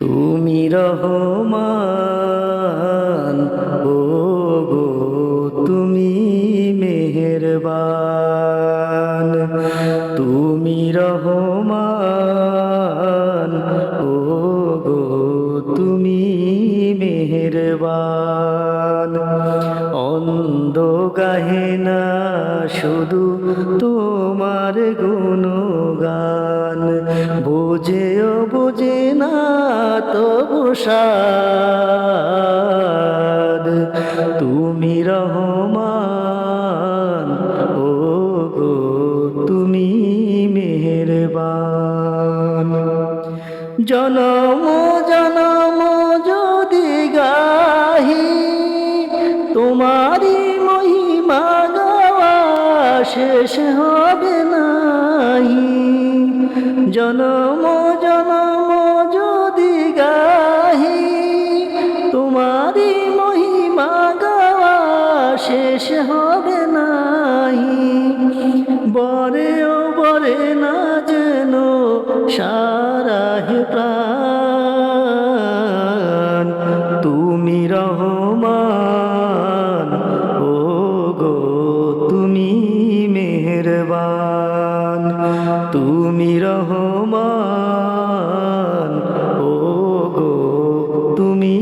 তুমি রহমান ও গো তুমি মেহেরবান। তুমি রহমান ও গো তুমি মেহেরবান। অন্ধ গাহে না শুধু তোমার গুণগান। বুঝেও বুঝে না তবু সাদ তুমি রহমান ও গো তুমি মেহেরবান। জনম জনম যদি গাহি তোমারি মহিমা গাওয়া শেষ নাহি জনম জনম যদি গাহি তোমারি মহিমা গাওয়া শেষ হবে নাহি। বরেও বরে না যেন সারাহি প্রাণ মেহেরবান তুমি রহমান ও গো তুমি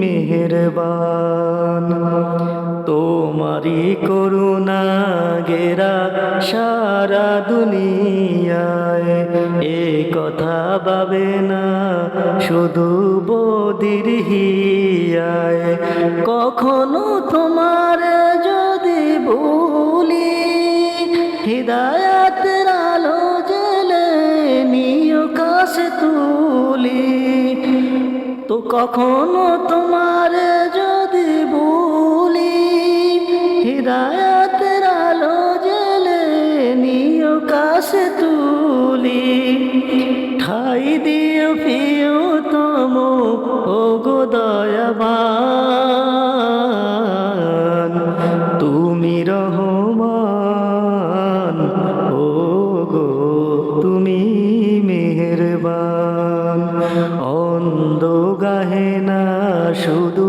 মেহেরবান। তোমারি করুণা গেরা সারা দুনিয়ায়, এ কথা ভাবে না শুধু বদির হিয়ায়। কখনো তোমার যদি বলি হৃদয়াতের কখনো তোমার যদি বলি, হৃদয়াতের আলো জেলে নিয় কাছে তুলি। ঠাই দিও পিও তম ও গো দয়াবান, তুমি রহমান ও গো তুমি মেহেরবান। শুধু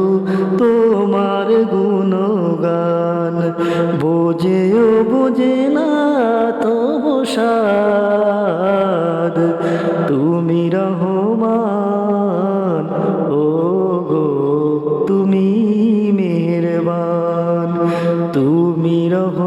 তোমার গুণগান। বোঝেও বোঝে না তো বসাদ তুমি রহমান ও গো তুমি মেহরবান। তুমি রহ